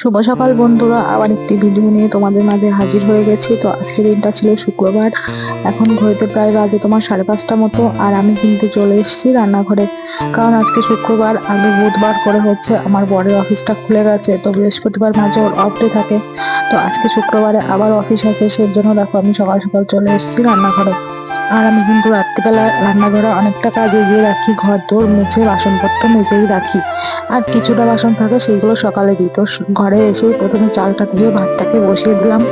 শুভ সকাল বন্ধুরা, আবার একটি ভিডিও নিয়ে তোমাদের মাঝে হাজির হয়ে গেছি। তো আজকের দিনটা ছিল শুক্রবার, এখন ঘড়িতে প্রায় বাজে তোমার সাড়ে পাঁচটা মতো, আর আমি কিন্তু চলে এসেছি রান্নাঘরে। কারণ আজকে শুক্রবার, আগে বুধবার করে হচ্ছে আমার বরের অফিসটা খুলে গেছে, তো বৃহস্পতিবার মাঝে ওর অফ ডে থাকে। তো আজকে শুক্রবারে আবার অফিস আছে সেই জন্য দেখো আমি সকাল সকাল চলে এসেছি রান্নাঘরে। আর আমি কিন্তু রাত্রিবেলা রান্নাঘরে অনেকটা কাজ এগিয়ে রাখি ঘর দোর মুছে বাসনপত্র মেজেই রাখি। আর কিছুটা বাসন থাকে, সেইগুলো সকালে দিই। তো ঘরে এসে প্রথমে চালটা দিয়ে ভাতটাকে বসিয়ে দিলাম।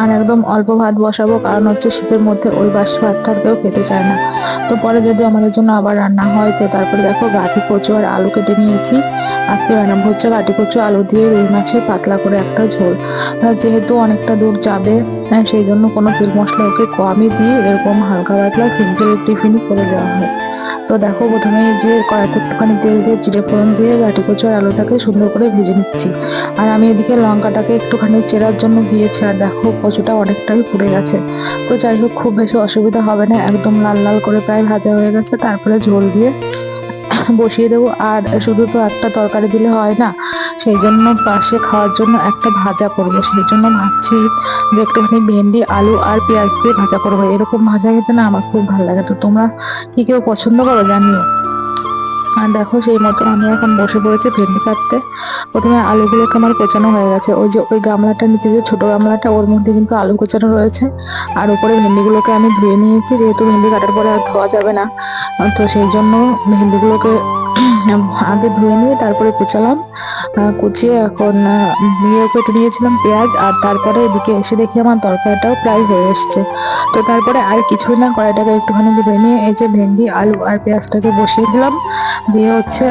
আর একদম অল্প ভাত বসাবো কারণ হচ্ছে শীতের মধ্যে ওই বাসি ভাতটা কেউ খেতে চায় না। তো পরে যদি আমাদের জন্য আবার রান্না হয় তো তারপরে দেখো গাঠি কচু আর আলু কেটে নিয়েছি। আজকে বানাবো হচ্ছে গাঠি কচু আলু দিয়ে রুই মাছের পাতলা করে একটা ঝোল। যেহেতু অনেকটা দূর যাবে হ্যাঁ, সেই জন্য কোনো তেল মশলা ওকে কমই দিয়ে এরকম হালকা পাতলা সিম্পল টিফিনই করে দেওয়া হয়। তো দেখো প্রথমে যে কড়াইতে একটুখানি তেল দিয়ে চিড়ে ফোড়ন দিয়ে, বাটি কচু আর আলুটাকে সুন্দর করে ভেজে নিচ্ছি। আর আমি এদিকে লঙ্কাটাকে একটুখানি চেরার জন্য দিয়েছি, আর দেখো কচুটা অনেকটাই পুড়ে গেছে। তো যাই হোক, খুব বেশি অসুবিধা হবে না, একদম লাল লাল করে প্রায় ভাজা হয়ে গেছে। তারপরে ঝোল দিয়ে বসিয়ে দেবো। আর শুধু তো একটা তরকারি দিলে হয় না, সেই জন্য পাশে খাওয়ার জন্য একটা ভাজা করব। সেই জন্য ভাবছি যে একটুখানি ভেন্ডি, আলু আর পেঁয়াজ দিয়ে ভাজা করব। এরকম ভাজা খেতে না আমার খুব ভালো লাগে। তো তোমরা কি কেউ পছন্দ করো জানিও। আর দেখো সেই মতো আমি এখন বসে পড়েছি ভেন্ডি কাটতে। প্রথমে আলুগুলোকে আমার কোচানো হয়ে গেছে। ওই যে, ওই গামলাটার নিচে, যে ছোট গামলাটা, ওর মধ্যে কিন্তু আলু কোচানো রয়েছে। আর উপরে ভেন্ডিগুলোকে আমি ধুয়ে নিয়েছি। যেহেতু ভেন্ডি কাটার পরে আর ধোয়া যাবে না, তো সেই জন্য ভেন্ডিগুলোকে আগে ধুয়ে নিয়ে তারপরে কুচালাম। কুচিয়ে এখন ইয়ে কেটে নিয়েছিলাম পেঁয়াজ, আর তারপরে এদিকে এসে দেখি আমার তরকারিটাও প্রায় হয়ে এসছে। তো তারপরে আর কিছুই না, কড়াইটাকে একটুখানি ধুয়ে নিয়ে এই যে ভেন্ডি, আলু আর পেঁয়াজটাকে বসিয়ে দিলাম। দিয়ে হচ্ছে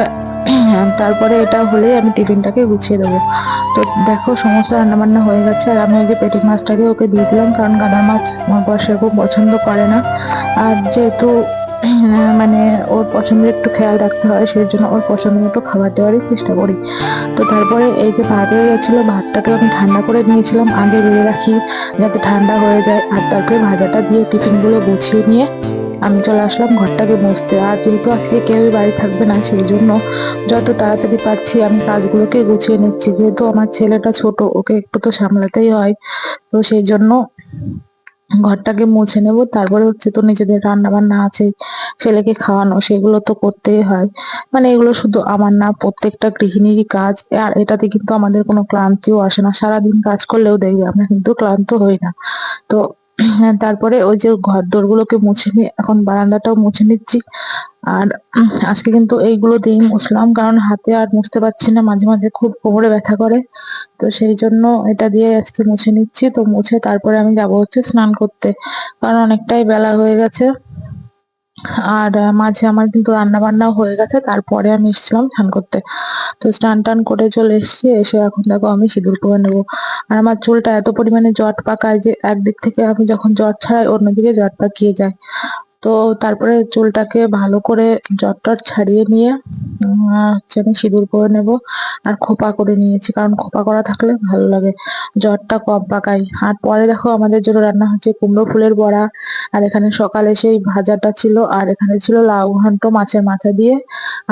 তারপরে এটা হলেই আমি টিফিনটাকে গুছিয়ে দেবো। তো দেখো, সমস্ত রান্নাবান্না হয়ে গেছে। আর আমি ওই যে পেটি মাছটাকে ওকে দিয়ে দিলাম, কারণ গাদা মাছ আমার বর সেরকম পছন্দ করে না। আর যেহেতু মানে ওর পছন্দের একটু খেয়াল রাখতে হয় সেই জন্য ওর পছন্দ মতো খাবার দেওয়ারই চেষ্টা করি। তো তারপরে এই যে ভাত হয়ে গেছিল, ভাতটাকে আমি ঠান্ডা করে নিয়েছিলাম, আগে বেড়ে রাখি যাতে ঠান্ডা হয়ে যায়, আর তারপরে ভাজাটা দিয়ে টিফিনগুলো গুছিয়ে নিয়ে আমি চলে আসলাম ঘরটাকে মুছতে। আর যেহেতু আজকে কেউই বাড়ি থাকবে না সেই জন্য যত তাড়াতাড়ি পারছি আমি কাজগুলোকে গুছিয়ে নিচ্ছি। যেহেতু আমার ছেলেটা ছোট, ওকে একটু তো সামলাতেই হয়, তো সেই জন্য ঘরটাকে মুছে নেব, তারপরে হচ্ছে তো নিজেদের রান্না বান্না আছে, ছেলেকে খাওয়ানো, সেগুলো তো করতেই হয়। মানে এগুলো শুধু আমার না, প্রত্যেকটা গৃহিণীরই কাজ, আর এটাতে কিন্তু আমাদের কোনো ক্লান্তিও আসে না। সারাদিন কাজ করলেও দেখবে আমরা কিন্তু ক্লান্ত হই না। তো তারপরে ওই যে ঘর দোরগুলোকে মুছে নিয়ে, এখন বারান্দাটাও মুছে নিচ্ছি। আর আজকে কিন্তু এইগুলো দিয়ে মুছলাম, কারণ হাতে আর মুছতে পারছি না, মাঝে মাঝে খুব কোমরে ব্যথা করে। তো সেই জন্য এটা দিয়ে আজকে মুছে নিচ্ছি। তো মুছে তারপরে আমি যাব হচ্ছে স্নান করতে, কারণ অনেকটাই বেলা হয়ে গেছে। আর মাঝে আমার কিন্তু রান্না বান্না হয়ে গেছে, তারপরে আমি এসেছিলাম স্নান করতে। তো স্নান টান করে চলে এসেছি, এসে এখন দেখো আমি সিঁদুর করে নেব। আর আমার চুলটা এত পরিমাণে জট পাকায় যে, একদিক থেকে আমি যখন জট ছাড়াই অন্যদিকে জট পাকিয়ে যায়। তো তারপরে চুলটাকে ভালো করে জট টট ছাড়িয়ে নিয়ে হচ্ছে আমি সিঁদুর করে নেব আর খোপা করে নিয়েছি, কারণ খোপা করা থাকলে ভালো লাগে। জটটা কম পাকাই আর পরে দেখো আমাদের জন্য রান্না হচ্ছে কুমড়ো ফুলের বড়া। আর এখানে সকালে সেই ভাজাটা ছিল, আর এখানে ছিল লাউ ঘন্ট মাছের মাথা দিয়ে।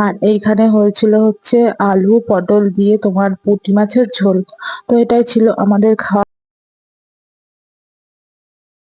আর এইখানে হয়েছিল হচ্ছে আলু পটল দিয়ে তোমার পুঁটি মাছের ঝোল। তো এটাই ছিল আমাদের খাওয়া।